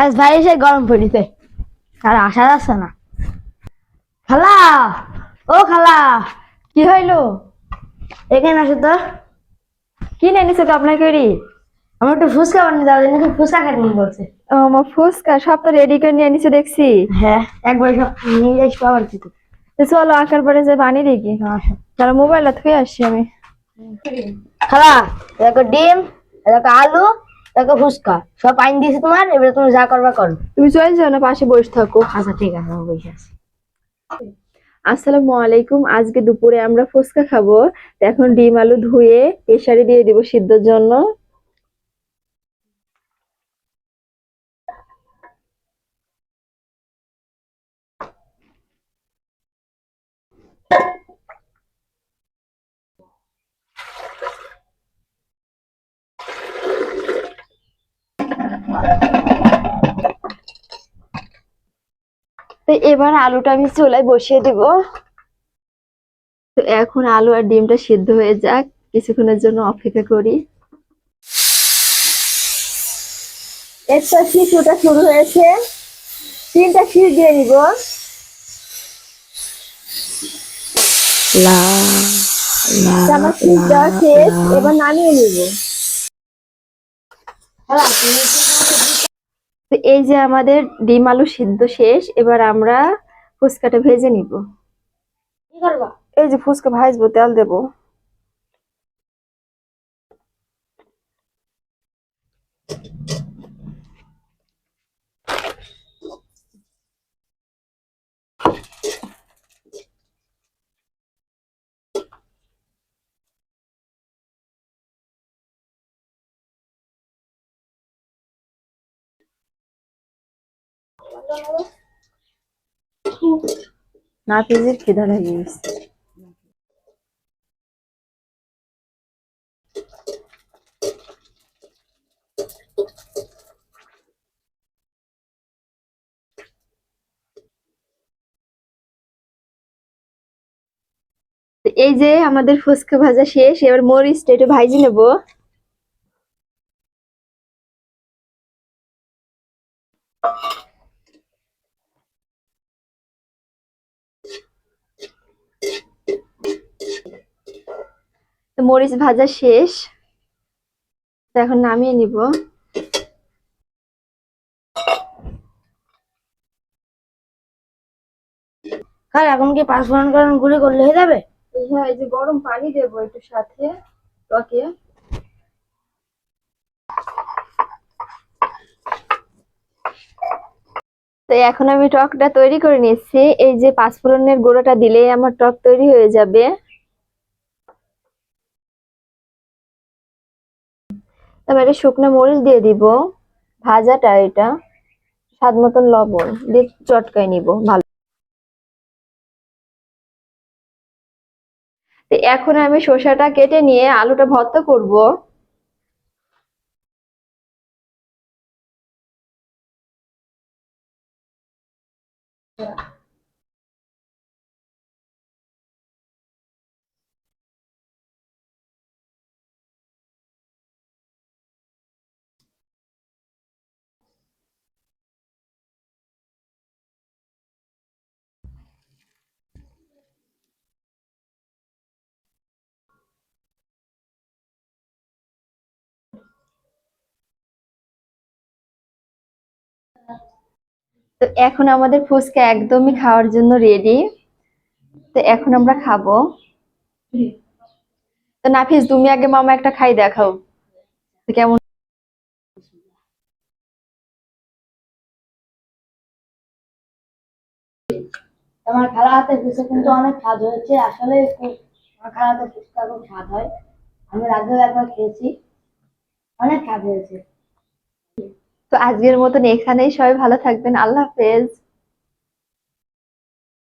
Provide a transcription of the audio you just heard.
আজ ভাই এসে গরম পড়িতে আর আসা যাচ্ছে না। খালা ও খালা কি হইল? এখানে আসো তো। কি নিয়েছে তো আপনাকে রি আমার একটু ফুচকা বানিয়ে দাও নাকি ফুচকা খেতে মন বলছে। ও, আমার ফুচকা সব তো রেডি করে নিয়ে নিচে দেখছি। হ্যাঁ একবার সব নিয়ে যাইস পাবার কি তো চলো আঁকার পরে যে বানিয়ে দেখি। আসো। তাহলে মোবাইলটা থুয়ে আসছি আমি। খালা দেখো ডিম দেখো আলু দেখো ফুচকা। সব আইন দিয়েছি তোমার এবারে তুমি যা করবা করো। তুমি চলে যাও না পাশে বসে থাকো। আচ্ছা ঠিক আছে আমি বসে আছি। আসসালামু আলাইকুম আজকে দুপুরে আমরা ফুচকা খাব। এখন ডিম আলু ধুয়ে প্রেসারে দিয়ে দিব সিদ্ধর জন্য। তো এবার আলুটা আমি চুলায় বসিয়ে দিব। তো এখন আলু আর ডিমটা সিদ্ধ হয়ে যাক কিছুক্ষণের জন্য অপেক্ষা করি। একটা শিশুটা শুরু হয়েছে। তিনটা শীত দিয়ে নিব। আমার দেওয়া শেষ এবার নামিয়ে নিব। তুমি তো এই যে আমাদের ডিম আলু সিদ্ধ শেষ এবার আমরা ফুচকাটা ভেজে নিব। কি করবা? এই যে ফুচকা ভাজবো তেল দেবো। না পেঁয়াজের খিদা লেগে এই যে আমাদের ফুচকা ভাজা শেষ, এবার মরিচটা একটু ভাজি নেব। তো মরিচ ভাজা শেষ। তো এখন নামিয়ে নিব। খালা এখন কি পাঁচ ফোড়ন করেন গুঁড়ি করলে হয়ে যাবে? হ্যাঁ এই যে গরম পানি দেবো একটু সাথে টকে। তো এখন আমি টকটা তৈরি করে নিচ্ছি এই যে পাঁচফোড়নের গুঁড়োটা দিলেই আমার টক তৈরি হয়ে যাবে। এবারে শুকনো মরিচ দিয়ে দিব। ভাজাটা এটা। স্বাদ মতন লবণ দিয়ে চটকাই নিব, ভালো। এখন আমি শসাটা কেটে নিয়ে আলুটা ভর্তা করব। তো এখন আমাদের ফুচকা একদমই খাওয়ার জন্য রেডি তো এখন আমরা খাব। তো নাফিস, তুমি আগে মামা একটা খাই দেখাও। কেমন? আমার খালা হাতে ফুচকা কিন্তু অনেক স্বাদ হয়েছে। আসলে আমার খালা হাতে ফুচকা খুব স্বাদ হয়। আমি আগেও একবার খেয়েছি। অনেক স্বাদ হয়েছে। তো আজকের মতন এখানেই সবাই ভালো থাকবেন। আল্লাহ হাফেজ।